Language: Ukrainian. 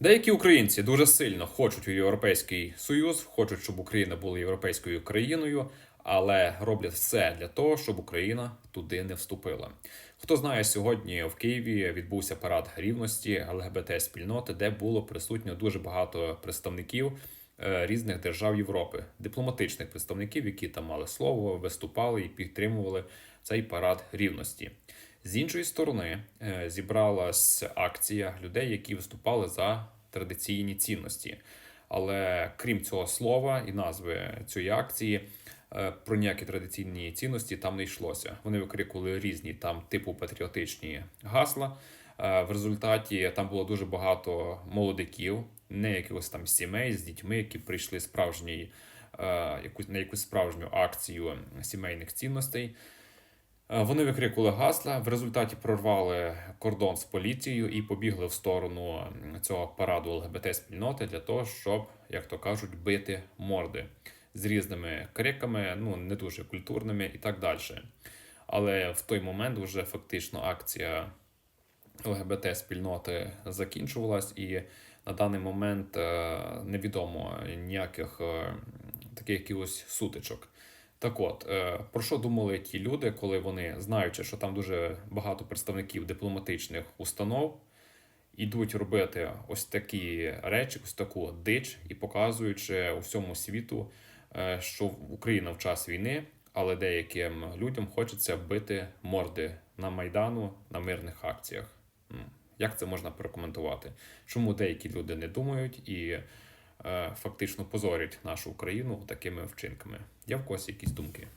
Деякі українці дуже сильно хочуть у Європейський Союз, хочуть, щоб Україна була європейською країною, але роблять все для того, щоб Україна туди не вступила. Хто знає, сьогодні в Києві відбувся парад рівності ЛГБТ спільноти, де було присутньо дуже багато представників е, різних держав Європи, дипломатичних представників, які там мали слово, виступали і підтримували цей парад рівності. З іншої сторони, е, зібралась акція людей, які виступали за традиційні цінності. Але крім цього слова і назви цієї акції, е, про ніякі традиційні цінності там не йшлося. Вони викрикували різні там типу патріотичні гасла. Е, В результаті там було дуже багато молодиків, не якихось там сімей з дітьми, які прийшли справжній, на якусь справжню акцію сімейних цінностей. Е, Вони викрикували гасла, в результаті прорвали кордон з поліцією і побігли в сторону цього параду ЛГБТ спільноти для того, щоб, як то кажуть, бити морди з різними криками, ну не дуже культурними і так далі. Але в той момент вже фактично акція ЛГБТ спільноти закінчувалась, і на даний момент е, невідомо ніяких е, таких якихось сутичок. Так от, е, про що думали ті люди, коли вони, знаючи, що там дуже багато представників дипломатичних установ, ідуть робити ось такі речі, ось таку дич, і показуючи усьому світу, е, що Україна в час війни, але деяким людям хочеться бити морди на майдану на мирних акціях. Як це можна прокоментувати? Чому деякі люди не думають і фактично позорять нашу Україну такими вчинками? Є в когось якісь думки?